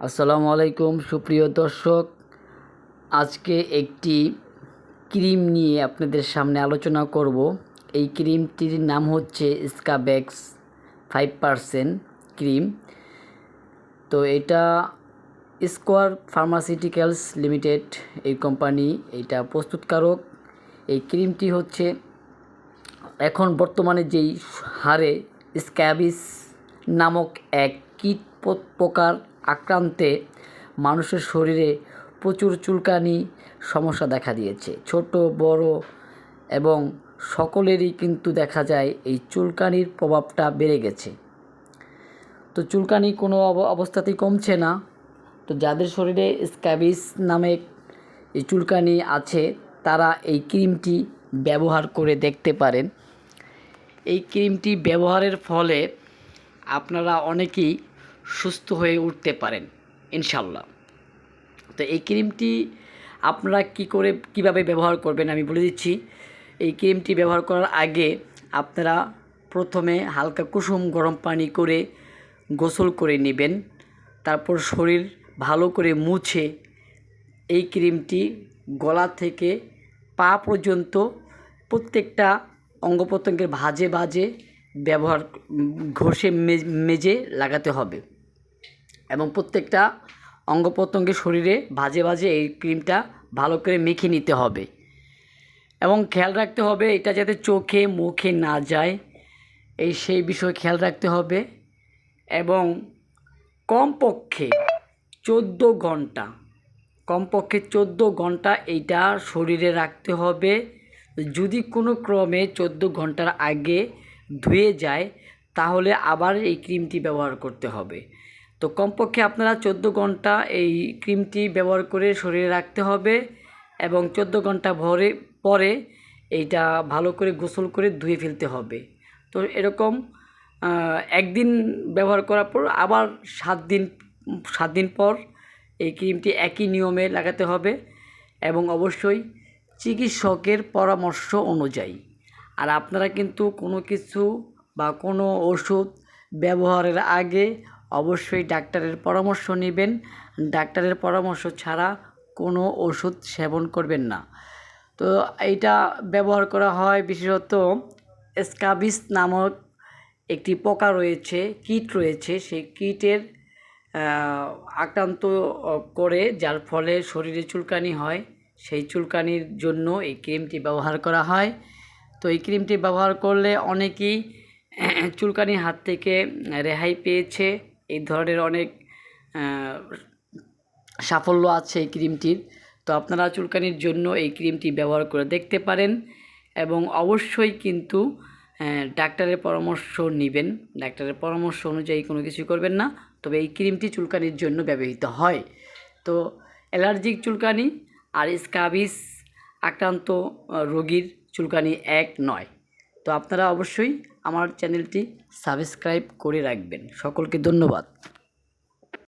আসসালামু আলাইকুম, সুপ্রিয় দর্শক। আজকে একটি ক্রিম নিয়ে আপনাদের সামনে আলোচনা করব। এই ক্রিমটির নাম হচ্ছে স্কাবেক্স ফাইভ পারসেন্ট ক্রিম। তো এটা স্কোয়ার ফার্মাসিউটিক্যালস লিমিটেড এই কোম্পানি, এটা প্রস্তুতকারক। এই ক্রিমটি হচ্ছে এখন বর্তমানে যেই হারে স্ক্যাবিস নামক এক কীট পো- পোকার আক্রান্তে মানুষের শরীরে প্রচুর চুলকানি সমস্যা দেখা দিয়েছে। ছোট, বড় এবং সকলেরই কিন্তু দেখা যায় এই চুলকানির প্রভাবটা বেড়ে গেছে। তো চুলকানি কোনো অব- অবস্থাতেই কমছে না। তো যাদের শরীরে স্ক্যাবিস নামে এই চুলকানি আছে, তারা এই ক্রিমটি ব্যবহার করে দেখতে পারেন। এই ক্রিমটি ব্যবহারের ফলে আপনারা অনেকেই সুস্থ হয়ে উঠতে পারেন ইনশাল্লাহ তো এই ক্রিমটি আপনারা কি করে, কীভাবে ব্যবহার করবেন আমি বলে দিচ্ছি। এই ক্রিমটি ব্যবহার করার আগে আপনারা প্রথমে হালকা কুসুম গরম পানি করে গোসল করে নেবেন। তারপর শরীর ভালো করে মুছে এই ক্রিমটি গলা থেকে পা পর্যন্ত প্রত্যেকটা অঙ্গ প্রত্যঙ্গের ভাজে ভাজে ব্যবহার, ঘষে মেজে লাগাতে হবে। এবং প্রত্যেকটা অঙ্গ প্রত্যঙ্গের শরীরে ভাজে ভাজে এই ক্রিমটা ভালো করে মেখে নিতে হবে। এবং খেয়াল রাখতে হবে এটা যাতে চোখে, মুখে না যায়। এই সেই বিষয়ে খেয়াল রাখতে হবে। এবং কমপক্ষে চোদ্দ ঘণ্টা, কমপক্ষে চোদ্দ ঘণ্টা এইটা শরীরে রাখতে হবে। যদি কোনো ক্রমে চোদ্দ ঘণ্টার আগে ধুয়ে যায়, তাহলে আবার এই ক্রিমটি ব্যবহার করতে হবে। তো কমপক্ষে আপনারা চোদ্দ ঘণ্টা এই ক্রিমটি ব্যবহার করে শরীরে রাখতে হবে এবং চোদ্দ ঘণ্টা ভরে, পরে এইটা ভালো করে গোসল করে ধুয়ে ফেলতে হবে। তো এরকম একদিন ব্যবহার করার পর আবার সাত দিন সাত দিন পর এই ক্রিমটি একই নিয়মে লাগাতে হবে এবং অবশ্যই চিকিৎসকের পরামর্শ অনুযায়ী। আর আপনারা কিন্তু কোনো কিছু বা কোনো ওষুধ ব্যবহারের আগে অবশ্যই ডাক্তারের পরামর্শ নেবেন। ডাক্তারের পরামর্শ ছাড়া কোনো ওষুধ সেবন করবেন না। তো এইটা ব্যবহার করা হয় বিশেষত স্কাবিস নামক একটি পোকা রয়েছে, কীট রয়েছে। সেই কীটের আক্রান্ত করে যার ফলে শরীরে চুলকানি হয়। সেই চুলকানির জন্য এই ক্রিমটি ব্যবহার করা হয়। তো এই ক্রিমটি ব্যবহার করলে অনেকেই চুলকানির হাত থেকে রেহাই পেয়েছে। এই ধরনের অনেক সাফল্য আছে এই ক্রিমটির। তো আপনারা চুলকানির জন্য এই ক্রিমটি ব্যবহার করে দেখতে পারেন এবং অবশ্যই কিন্তু ডাক্তারের পরামর্শ নেবেন। ডাক্তারের পরামর্শ অনুযায়ী কোনো কিছু করবেন না, তবে এই ক্রিমটি চুলকানির জন্য ব্যবহৃত হয়। তো অ্যালার্জিক চুলকানি আর স্কাবিস আক্রান্ত রোগীর চুলকানি এক নয়। তো আপনারা অবশ্যই আমার চ্যানেলটি সাবস্ক্রাইব করে রাখবেন। সকলকে ধন্যবাদ।